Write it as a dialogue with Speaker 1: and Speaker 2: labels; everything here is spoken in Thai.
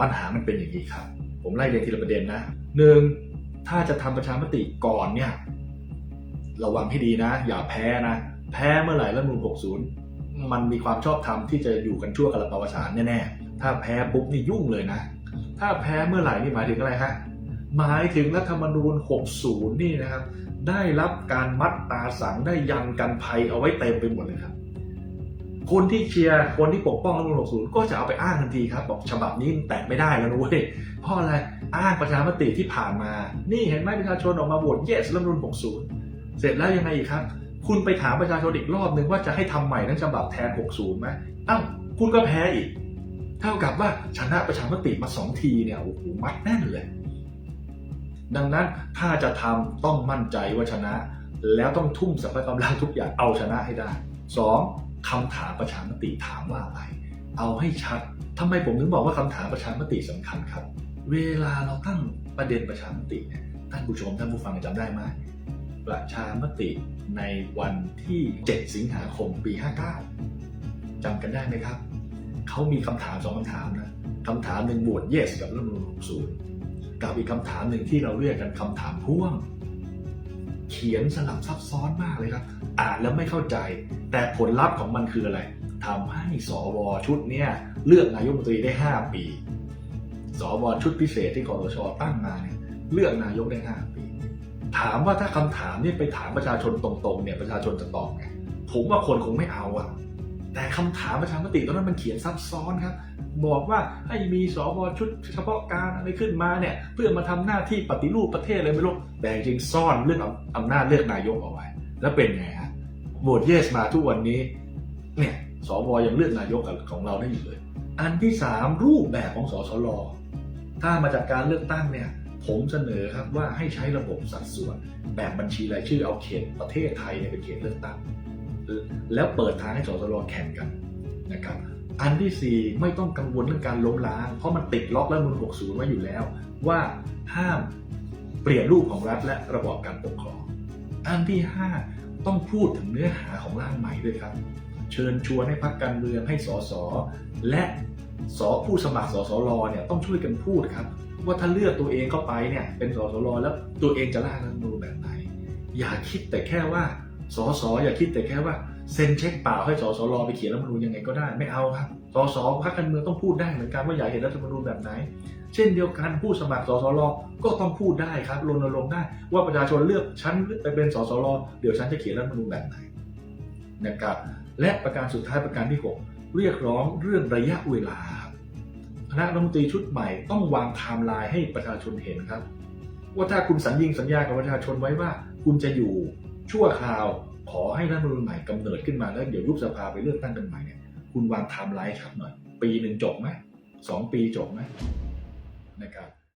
Speaker 1: ปัญหามันเป็นอย่างนี้ครับ ผมไล่เรียงทีละประเด็นนะหนึ่งถ้าจะทำประชามติก่อนเนี่ย ระวังให้ดีนะ อย่าแพ้นะ แพ้เมื่อไหร่รัฐมนูล60 มันมีความชอบธรรมที่จะอยู่กันชั่วกาลปวสารแน่ๆ ถ้าแพ้ปุ๊บนี่ยุ่งเลยนะ ถ้าแพ้เมื่อไหร่นี่หมายถึงอะไรฮะหมายถึงรัฐธรรมนูญ 60 นี่นะครับ ได้รับการมัดตาสังได้ยันกันภัยเอาไว้เต็มไปหมดเลยครับ คนที่เชียร์คนที่ปกป้องรัฐธรรมนูญ60 ก็จะเอาไปอ้างทันทีครับ บอกฉบับนี้แตะไม่ได้แล้วนะเว้ยเพราะอะไรอ้างประชามติที่ผ่านมา นี่เห็นไหมประชาชนออกมาโหวต yes รัฐมนูญ60 เสร็จแล้วยังไงอีกครับ คุณไปถามประชาชนอีกรอบนึงว่าจะให้ทำใหม่ทั้งฉบับแทน 60ไหมอ้าวคุณก็แพ้อีก เท่ากับว่าชนะประชามติมาสองทีเนี่ยโอ้โหมัดแน่นเลย ดังนั้นถ้าจะทำต้องมั่นใจว่าชนะ แล้วต้องทุ่มสรรพกำลังทุกอย่างเอาชนะให้ได้ 2. คำถามประชามติถามว่าอะไร เอาให้ชัดทำไมผมถึงบอกว่าคำถามประชามติสำคัญครับ เวลาเราตั้งประเด็นประชามติเนี่ยท่านผู้ชมท่านผู้ฟังจำได้ไหมประชามติในวันที่ 7 สิงหาคมปี 59จำกันได้ไหมครับ เขามีคำถามสองคำถามนะคำถามหนึ่งโหวต yes กับรัฐธรรมนูญ60กับอีกคำถามหนึ่งที่เราเรียกกันคำถามพ่วง เขียนสลับซับซ้อนมากเลยครับ อ่านแล้วไม่เข้าใจ แต่ผลลัพธ์ของมันคืออะไรทำให้สวชุดเนี้ยเลือกนายกรัฐมนตรีได้ 5 ปี สวชุดพิเศษที่คอสชตั้งมาเนี่ยเลือกนายกได้ 5 ปี ถามว่าถ้าคำถามนี้ไปถามประชาชนตรงๆเนี่ยประชาชนจะตอบไงผมว่าคนคงไม่เอาอะ แต่คำถามประชามติตอนนั้นมันเขียนซับซ้อนครับบอกว่าให้มีสวชุดเฉพาะการอะไรขึ้นมาเนี่ยเพื่อมาทำหน้าที่ปฏิรูปประเทศอะไรไม่รู้แต่จริงซ่อนเรื่องอำนาจเลือกนายกเอาไว้ แล้วเป็นไงฮะโหวตเยสมาทุกวันนี้เนี่ยสวยังเลือกนายกของเราได้อยู่เลย อันที่สามรูปแบบของสสลถ้ามาจากการเลือกตั้งเนี่ยผมเสนอครับว่าให้ใช้ระบบสัดส่วนแบบบัญชีรายชื่อเอาเขตประเทศไทยเนี่ยเป็นเขตเลือกตั้ง แล้วเปิดทางให้สสลแข่งกันนะครับอันที่ 4 ไม่ต้องกังวลเรื่องการล้มล้าง เพราะมันติดล็อกรัฐธรรมนูล60 ไว้อยู่แล้ว ว่าห้ามเปลี่ยนรูปของรัฐและระบอบการปกครอง อันที่ 5 ต้องพูดถึงเนื้อหาของร่างใหม่ด้วยครับ เชิญชวนให้พรรคการเมืองให้สสและสผู้สมัครสสรเนี่ยต้องช่วยกันพูดครับ ว่าถ้าเลือกตัวเองเข้าไปเนี่ยเป็นสสรแล้วตัวเองจะร่างรัฐมนูญแบบไหน อย่าคิดแต่แค่ว่า สสอย่าคิดแต่แค่ว่าเซ็นเช็คเปล่าให้สสรอไปเขียนรัฐมนูญยังไงก็ได้ไม่เอาครับสสพรรคการเมืองต้องพูดได้เหมือนกันว่าอยากเห็นรัฐมนูญแบบไหน เช่นเดียวกันผู้สมัครสสรก็ต้องพูดได้ครับรณรงค์ได้ ว่าประชาชนเลือกฉันไปเป็นสสรเดี๋ยวฉันจะเขียนรัฐมนูญแบบไหนนะครับและประการสุดท้ายประการที่ 6 เรียกร้องเรื่องระยะเวลาคณะรัฐมนตรีชุดใหม่ต้องวางไทม์ไลน์ให้ประชาชนเห็นครับ ว่าถ้าคุณสัญญิงสัญญากับประชาชนไว้ว่า คุณจะอยู่ ชั่วคราวขอให้รัฐมนูญใหม่กำเนิดขึ้นมาแล้วเดี๋ยวยุบสภาไปเลือกตั้งกันใหม่เนี่ยคุณวางไทม์ไลน์ครับหน่อย ปีหนึ่งจบไหมสองปีจบไหมนะครับ